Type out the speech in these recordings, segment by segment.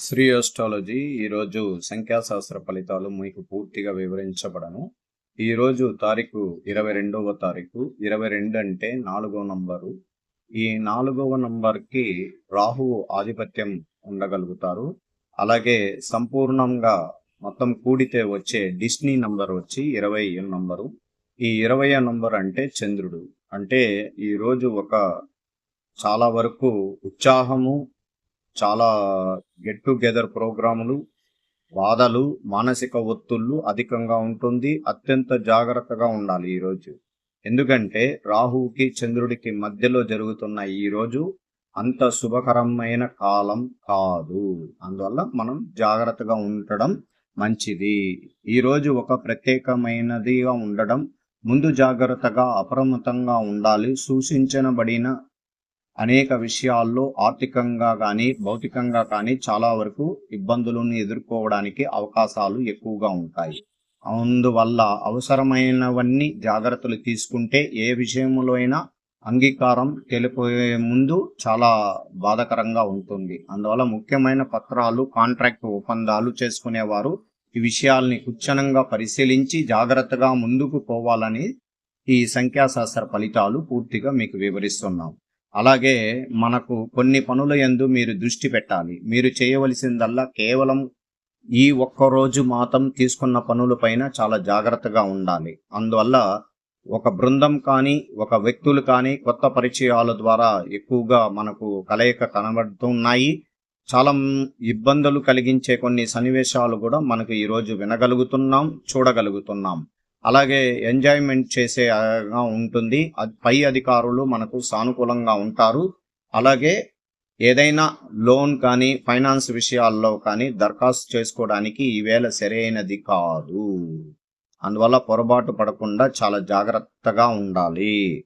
Shri astrology ఈరోజు సంఖ్యాశాస్త్ర ఫలితాలు మీకు పూర్తిగా వివరించబడను. ఈరోజు తారీఖు ఇరవై రెండవ తారీఖు ఇరవై రెండు అంటే నాలుగవ నంబరు. ఈ నాలుగవ నంబర్కి రాహువు ఆధిపత్యం ఉండగలుగుతారు. అలాగే సంపూర్ణంగా మొత్తం కూడితే వచ్చే డిస్నీ నంబర్ వచ్చి ఇరవై నంబరు. ఈ ఇరవై నంబర్ అంటే చంద్రుడు. అంటే ఈరోజు ఒక చాలా వరకు ఉత్సాహము చాలా గెట్ టుగెదర్ ప్రోగ్రాములు బాధలు మానసిక ఒత్తుళ్ళు అధికంగా ఉంటుంది. అత్యంత జాగ్రత్తగా ఉండాలి ఈరోజు. ఎందుకంటే రాహువుకి చంద్రుడికి మధ్యలో జరుగుతున్న ఈ రోజు అంత శుభకరమైన కాలం కాదు. అందువల్ల మనం జాగ్రత్తగా ఉండడం మంచిది. ఈ రోజు ఒక ప్రత్యేకమైనదిగా ఉండడం ముందు జాగ్రత్తగా అప్రమత్తంగా ఉండాలి. సూచించబడిన అనేక విషయాల్లో ఆర్థికంగా కానీ భౌతికంగా కానీ చాలా వరకు ఇబ్బందులను ఎదుర్కోవడానికి అవకాశాలు ఎక్కువగా ఉంటాయి. అందువల్ల అవసరమైనవన్నీ జాగ్రత్తలు తీసుకుంటే ఏ విషయంలో అయినా అంగీకారం తెలిపోయే ముందు చాలా బాధకరంగా ఉంటుంది. అందువల్ల ముఖ్యమైన పత్రాలు కాంట్రాక్ట్ ఒప్పందాలు చేసుకునేవారు ఈ విషయాల్ని కుచ్చనంగా పరిశీలించి జాగ్రత్తగా ముందుకు పోవాలని ఈ సంఖ్యాశాస్త్ర ఫలితాలు పూర్తిగా మీకు వివరిస్తున్నాం. అలాగే మనకు కొన్ని పనుల ఎందు మీరు దృష్టి పెట్టాలి. మీరు చేయవలసిందల్లా కేవలం ఈ ఒక్క రోజు మాత్రం తీసుకున్న పనులపైన చాలా జాగ్రత్తగా ఉండాలి. అందువల్ల ఒక బృందం కానీ ఒక వ్యక్తులు కానీ కొత్త పరిచయాల ద్వారా ఎక్కువగా మనకు కలయిక కనబడుతున్నాయి చాలా ఇబ్బందులు కలిగించే కొన్ని సన్నివేశాలు కూడా మనకు ఈరోజు వినగలుగుతున్నాం చూడగలుగుతున్నాం. అలాగే ఎంజాయ్మెంట్ చేసేగా ఉంటుంది. పై అధికారులు మనకు సానుకూలంగా ఉంటారు. అలాగే ఏదైనా లోన్ కానీ ఫైనాన్స్ విషయాల్లో కానీ దరఖాస్తు చేసుకోవడానికి ఈవేళ సరైనది కాదు. అందువల్ల పొరపాటు పడకుండా చాలా జాగ్రత్తగా ఉండాలి.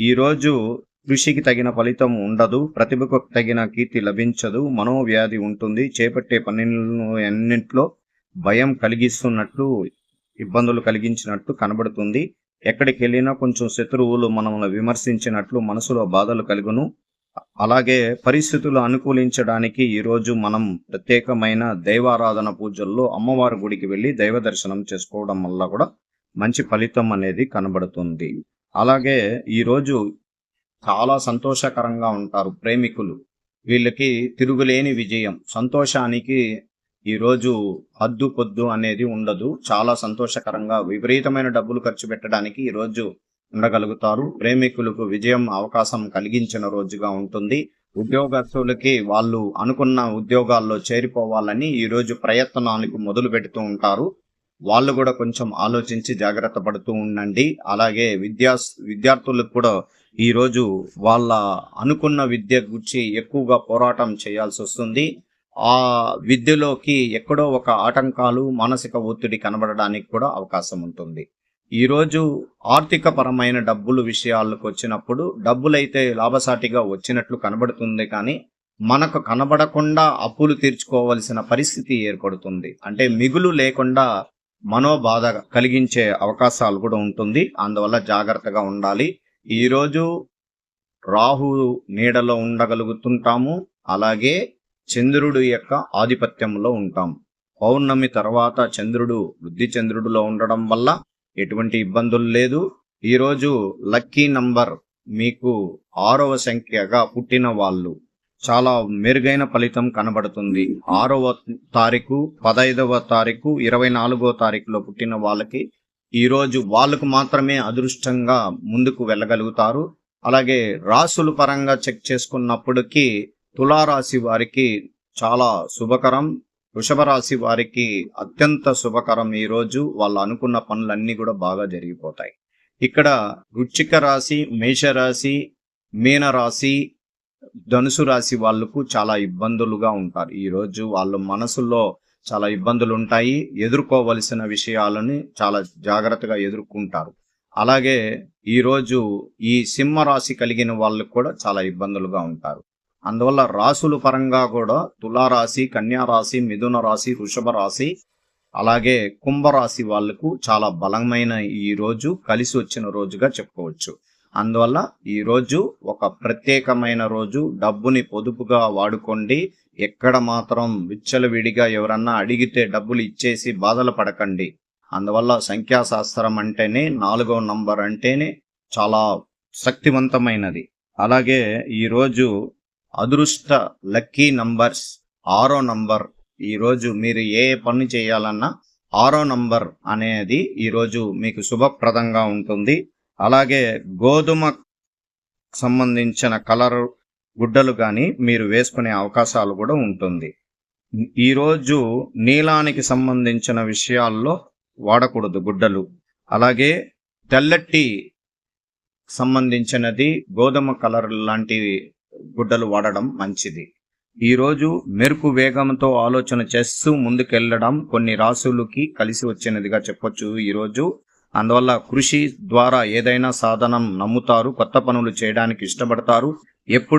ఈరోజు కృషికి తగిన ఫలితం ఉండదు. ప్రతిభకు తగిన కీర్తి లభించదు. మనోవ్యాధి ఉంటుంది. చేపట్టే పనులను ఎన్నింటిలో భయం కలిగిస్తున్నట్లు ఇబ్బందులు కలిగించినట్టు కనబడుతుంది. ఎక్కడికి వెళ్ళినా కొంచెం శత్రువులు మనల్ని విమర్శించినట్లు మనసులో బాధలు కలుగును. అలాగే పరిస్థితులు అనుకూలించడానికి ఈరోజు మనం ప్రత్యేకమైన దైవారాధన పూజల్లో అమ్మవారి గుడికి వెళ్ళి దైవ దర్శనం చేసుకోవడం వల్ల కూడా మంచి ఫలితం అనేది కనబడుతుంది. అలాగే ఈరోజు చాలా సంతోషకరంగా ఉంటారు ప్రేమికులు. వీళ్ళకి తిరుగులేని విజయం. సంతోషానికి ఈరోజు హద్దు పొద్దు అనేది ఉండదు. చాలా సంతోషకరంగా విపరీతమైన డబ్బులు ఖర్చు పెట్టడానికి ఈరోజు ఉండగలుగుతారు. ప్రేమికులకు విజయం అవకాశం కలిగించిన రోజుగా ఉంటుంది. ఉద్యోగస్తులకి వాళ్ళు అనుకున్న ఉద్యోగాల్లో చేరిపోవాలని ఈరోజు ప్రయత్నానికి మొదలు పెడుతూ ఉంటారు. వాళ్ళు కూడా కొంచెం ఆలోచించి జాగ్రత్త పడుతూ ఉండండి. అలాగే విద్యా విద్యార్థులకు కూడా ఈరోజు వాళ్ళ అనుకున్న విద్య గురించి ఎక్కువగా పోరాటం చేయాల్సి వస్తుంది. ఆ విద్యలోకి ఎక్కడో ఒక ఆటంకాలు మానసిక ఒత్తిడి కనబడడానికి కూడా అవకాశం ఉంటుంది. ఈరోజు ఆర్థిక పరమైన డబ్బులు విషయాలకు వచ్చినప్పుడు డబ్బులైతే లాభసాటిగా వచ్చినట్లు కనబడుతుంది కానీ మనకు కనబడకుండా అప్పులు తీర్చుకోవలసిన పరిస్థితి ఏర్పడుతుంది. అంటే మిగులు లేకుండా మనోబాధ కలిగించే అవకాశాలు కూడా ఉంటుంది. అందువల్ల జాగ్రత్తగా ఉండాలి. ఈరోజు రాహు నీడలో ఉండగలుగుతుంటాము. అలాగే చంద్రుడు యొక్క ఆధిపత్యంలో ఉంటాం. పౌర్ణమి తర్వాత చంద్రుడు వృద్ధి చంద్రుడిలో ఉండడం వల్ల ఎటువంటి ఇబ్బందులు లేదు. ఈరోజు లక్కీ నంబర్ మీకు ఆరవ సంఖ్యగా పుట్టిన వాళ్ళు. చాలా మెరుగైన ఫలితం కనబడుతుంది. ఆరవ తారీఖు పదైదవ తారీఖు ఇరవై నాలుగో తారీఖులో పుట్టిన వాళ్ళకి ఈరోజు వాళ్ళకు మాత్రమే అదృష్టంగా ముందుకు వెళ్ళగలుగుతారు. అలాగే రాసుల పరంగా చెక్ చేసుకున్నప్పటికీ తులారాశి వారికి చాలా శుభకరం. వృషభ రాశి వారికి అత్యంత శుభకరం ఈ రోజు. వాళ్ళు అనుకున్న పనులన్నీ కూడా బాగా జరిగిపోతాయి. ఇక్కడ వృచ్చిక రాశి మేషరాశి మీనరాశి ధనుసు రాశి వాళ్ళకు చాలా ఇబ్బందులుగా ఉంటారు. ఈ రోజు వాళ్ళ మనసులో చాలా ఇబ్బందులు ఉంటాయి. ఎదుర్కోవలసిన విషయాలని చాలా జాగ్రత్తగా ఎదుర్కొంటారు. అలాగే ఈరోజు ఈ సింహ రాశి కలిగిన వాళ్ళకు కూడా చాలా ఇబ్బందులుగా ఉంటారు. అందువల్ల రాసుల పరంగా కూడా తులారాశి కన్యారాశి మిథున రాశి వృషభ రాశి అలాగే కుంభరాశి వాళ్ళకు చాలా బలమైన ఈ రోజు కలిసి వచ్చిన రోజుగా చెప్పుకోవచ్చు. అందువల్ల ఈ రోజు ఒక ప్రత్యేకమైన రోజు. డబ్బుని పొదుపుగా వాడుకోండి. ఎక్కడ మాత్రం విచ్చలవిడిగా ఎవరన్నా అడిగితే డబ్బులు ఇచ్చేసి బాధలు పడకండి. అందువల్ల సంఖ్యాశాస్త్రం అంటేనే నాలుగో నంబర్ అంటేనే చాలా శక్తివంతమైనది. అలాగే ఈరోజు అదృష్ట లక్కీ నంబర్స్ ఆరో నంబర్. ఈరోజు మీరు ఏ పని చేయాలన్నా ఆరో నంబర్ అనేది ఈరోజు మీకు శుభప్రదంగా ఉంటుంది. అలాగే గోధుమ సంబంధించిన కలర్ గుడ్డలు కానీ మీరు వేసుకునే అవకాశాలు కూడా ఉంటుంది. ఈరోజు నీలానికి సంబంధించిన విషయాల్లో వాడకూడదు గుడ్డలు. అలాగే తెల్లటి సంబంధించినది గోధుమ కలర్ లాంటివి గుడ్డలు వాడడం మంచిది. ఈరోజు మెరుపు వేగంతో ఆలోచన చేస్తూ ముందుకెళ్ళడం కొన్ని రాసులకి కలిసి వచ్చినదిగా చెప్పొచ్చు ఈరోజు అందువల్ల కృషి ద్వారా ఏదైనా సాధనం నమ్ముతారు కొత్త పనులు చేయడానికి ఇష్టపడతారు. ఎప్పుడు